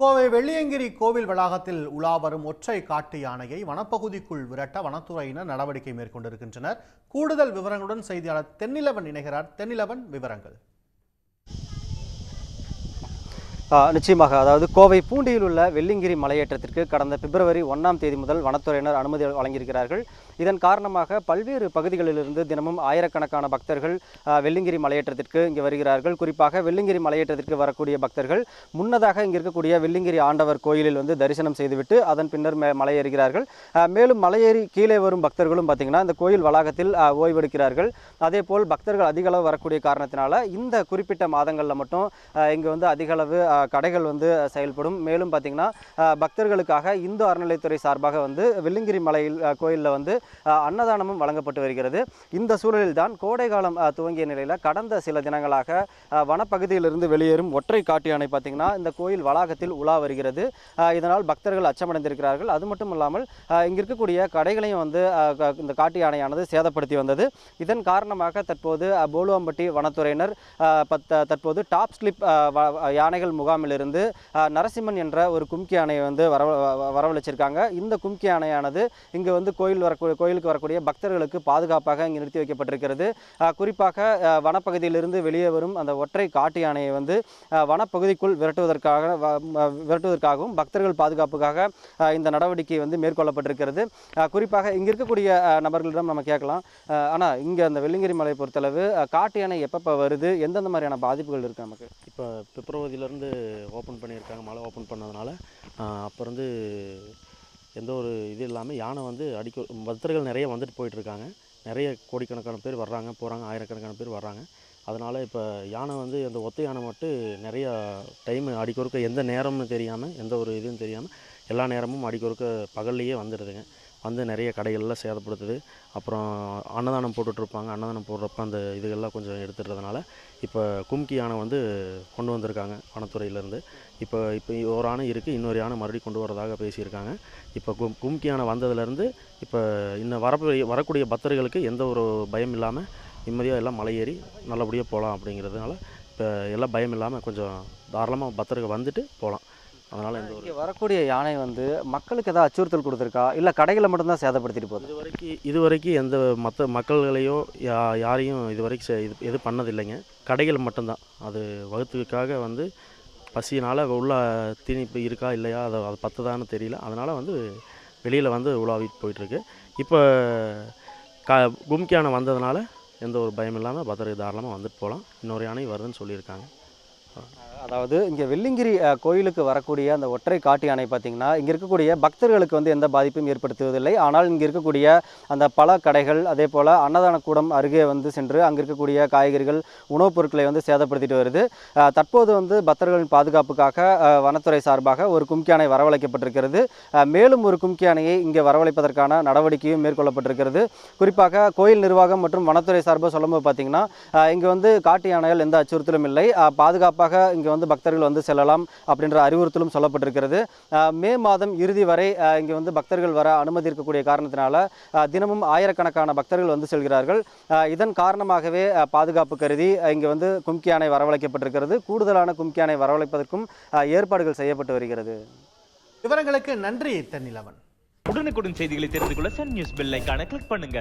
கோவை வெள்ளியங்கிரி கோவில் வளாகத்தில் உலா வரும் ஒற்றை காட்டு யானையை வனப்பகுதிக்குள் விரட்ட வனத்துறையினர் நடவடிக்கை மேற்கொண்டிருக்கின்றனர். கூடுதல் விவரங்களுடன் செய்தியாளர் தென்னிலவன் இணைகிறார். தென்னிலவன் விவரங்கள். நிச்சயமாக. அதாவது கோவை பூண்டியில் உள்ள வெள்ளிங்கிரி மலையேற்றத்திற்கு கடந்த பிப்ரவரி ஒன்றாம் தேதி முதல் வனத்துறையினர் அனுமதி வழங்கியிருக்கிறார்கள். இதன் காரணமாக பல்வேறு பகுதிகளிலிருந்து தினமும் ஆயிரக்கணக்கான பக்தர்கள் வெள்ளிங்கிரி மலையேற்றத்திற்கு இங்கே வருகிறார்கள். குறிப்பாக வெள்ளிங்கிரி மலையேற்றத்திற்கு வரக்கூடிய பக்தர்கள் முன்னதாக இங்கே இருக்கக்கூடிய வெள்ளிங்கிரி ஆண்டவர் கோயிலில் வந்து தரிசனம் செய்துவிட்டு அதன் பின்னர் மே- மலையேறுகிறார்கள். மேலும் மலையேறி கீழே வரும் பக்தர்களும் பார்த்தீங்கன்னா இந்த கோயில் வளாகத்தில் ஓய்வெடுக்கிறார்கள். அதே போல் பக்தர்கள் அதிகளவு வரக்கூடிய காரணத்தினால இந்த குறிப்பிட்ட மாதங்களில் மட்டும் இங்கே வந்து அதிகளவு கடைகள் வந்து செயல்படும். மேலும் பார்த்தீங்கன்னா பக்தர்களுக்காக இந்து அறநிலைத்துறை சார்பாக வந்து வெள்ளிங்கிரி மலையில் கோயிலில் வந்து அன்னதானமும் வழங்கப்பட்டு வருகிறது. இந்த சூழலில் தான் கோடை காலம் துவங்கிய நிலையில் கடந்த சில தினங்களாக வனப்பகுதியிலிருந்து வெளியேறும் ஒற்றை காட்டு யானை பார்த்தீங்கன்னா இந்த கோயில் வளாகத்தில் உலா வருகிறது. இதனால் பக்தர்கள் அச்சமடைந்திருக்கிறார்கள். அது மட்டும் இல்லாமல் இங்கே இருக்கக்கூடிய கடைகளையும் வந்து க- இந்த காட்டு யானையானது சேதப்படுத்தி வந்தது. இதன் காரணமாக தற்போது போலுவம்பட்டி வனத்துறையினர் தற்போது டாப் ஸ்லிப் யானைகள் முகாமிலிருந்து நரசிம்மன் என்ற ஒரு கும்கி யானையை வந்து வரவ வரவழைச்சிருக்காங்க. இந்த கும்கி யானையானது இங்கே வந்து கோயில் வரக்கூடிய கோயிலுக்கு வரக்கூடிய பக்தர்களுக்கு பாதுகாப்பாக இங்கே நிறுத்தி வைக்கப்பட்டிருக்கிறது. குறிப்பாக வனப்பகுதியிலிருந்து வெளியே வரும் அந்த ஒற்றை காட்டு யானையை வந்து வனப்பகுதிக்குள் விரட்டுவதற்காக விரட்டுவதற்காகவும் பக்தர்கள் பாதுகாப்புக்காக இந்த நடவடிக்கை வந்து மேற்கொள்ளப்பட்டிருக்கிறது. குறிப்பாக இங்கே இருக்கக்கூடிய நபர்களிடம் நம்ம கேட்கலாம். ஆனால் இங்கே அந்த வெள்ளிங்கிரி மலையை பொறுத்தளவு காட்டு யானை எப்பப்போ வருது எந்தெந்த மாதிரியான பாதிப்புகள் இருக்குது நமக்கு? இப்போ பிப்ரவரியிலேருந்து ஓப்பன் பண்ணியிருக்காங்க மழை ஓப்பன் பண்ணதுனால. அப்போ இருந்து எந்த ஒரு இது இல்லாமல் யானை வந்து அடிக்க பக்தர்கள் நிறைய வந்துட்டு போயிட்டுருக்காங்க. நிறைய கோடிக்கணக்கான பேர் வர்றாங்க போகிறாங்க ஆயிரக்கணக்கான பேர் வர்றாங்க. அதனால் இப்போ யானை வந்து அந்த ஒத்த யானை மட்டும் நிறையா டைம் அடிக்கொருக்க எந்த நேரம்னு தெரியாமல் எந்த ஒரு இதுவும் தெரியாமல் எல்லா நேரமும் அடிக்கொருக்க பகல்லையே வந்துடுதுங்க. வந்து நிறைய கடைகள்லாம் சேதப்படுத்துது. அப்புறம் அன்னதானம் போட்டுட்ருப்பாங்க. அன்னதானம் போடுறப்ப அந்த இதுகள்லாம் கொஞ்சம் எடுத்துடுறதுனால இப்போ கும்கி யானை வந்து கொண்டு வந்திருக்காங்க வனத்துறையிலேருந்து. இப்போ இப்போ ஒரு யானை இருக்குது இன்னொரு யானை மறுபடியும் கொண்டு வரதாக பேசியிருக்காங்க. இப்போ கும் கும்கி யானை வந்ததுலேருந்து இப்போ இன்னும் வர வரக்கூடிய பக்தர்களுக்கு எந்த ஒரு பயம் இல்லாமல் நிம்மதியாக எல்லாம் மலை ஏறி நல்லபடியாக போகலாம் அப்படிங்கிறதுனால இப்போ எல்லாம் பயம் இல்லாமல் கொஞ்சம் தாராளமாக பக்தர்கள் வந்துட்டு போகலாம் அதனால் ஒரு இங்கே வரக்கூடிய யானை வந்து மக்களுக்கு ஏதாவது அச்சுறுத்தல் கொடுத்துருக்கா? இல்லை கடைகளை மட்டும்தான் சேதப்படுத்திட்டு போகுது? இது வரைக்கும் இது வரைக்கும் எந்த மற்ற மக்கள்களையோ யா யாரையும் இது வரைக்கும் செ- இது எது பண்ணதில்லைங்க. கடைகள் மட்டும்தான். அது வகுத்துக்காக வந்து பசியினால் உள்ள திணிப்பு இருக்கா இல்லையா அதை அது பத்துதான்னு தெரியல. அதனால் வந்து வெளியில் வந்து உலாவிட்டு போயிட்டுருக்கு. இப்போ க கும்கி யானை வந்ததுனால எந்த ஒரு பயம் இல்லாமல் பத்திரிக்கை தாராளமாக வந்துட்டு போகலாம். இன்னொரு யானை வருதுன்னு சொல்லியிருக்காங்க. அதாவது இங்கே வெள்ளிங்கிரி கோயிலுக்கு வரக்கூடிய அந்த ஒற்றை காட்டு யானை பார்த்திங்கன்னா இங்கே இருக்கக்கூடிய பக்தர்களுக்கு வந்து எந்த பாதிப்பும் ஏற்படுத்துவதில்லை. ஆனால் இங்கே இருக்கக்கூடிய அந்த பல கடைகள் அதே போல் அன்னதான கூடம் அருகே வந்து சென்று அங்கே இருக்கக்கூடிய காய்கறிகள் உணவுப் பொருட்களை வந்து சேதப்படுத்திட்டு வருது. தற்போது வந்து பக்தர்களின் பாதுகாப்புக்காக வனத்துறை சார்பாக ஒரு கும்கியானை வரவழைக்கப்பட்டிருக்கிறது. மேலும் ஒரு கும்கியானையை இங்கே வரவழைப்பதற்கான நடவடிக்கையும் மேற்கொள்ளப்பட்டிருக்கிறது. குறிப்பாக கோயில் நிர்வாகம் மற்றும் வனத்துறை சார்பாக சொல்லும்போது பார்த்தீங்கன்னா இங்கே வந்து காட்டு யானைகள் எந்த அச்சுறுத்தலும் இல்லை. பாதுகாப்பாக இங்கே வந்து பக்தர்கள் வந்து செல்லலாம் அப்படின்ற அறிவுறுத்தலும் சொல்லப்பட்டிருக்கிறது. மே மாதம் இறுதி வரை இங்கே வந்து பக்தர்கள் வர அனுமதி இருக்கக்கூடிய காரணத்தினால தினமும் ஆயிரக்கணக்கான பக்தர்கள் வந்து செல்கிறார்கள். இதன் காரணமாகவே பாதுகாப்பு கருதி இங்கே வந்து கும்கி யானை வரவழைக்கப்பட்டிருக்கிறது. கூடுதலான கும்கி யானை வரவழைப்பதற்கும் ஏற்பாடுகள் செய்யப்பட்டு வருகிறது. விவரங்களுக்கு நன்றி தென்னிலவன். உடனுக்குடன் செய்திகளை தெரிந்து கொள்ள சன் நியூஸ் பெல் கிளிக் பண்ணுங்க.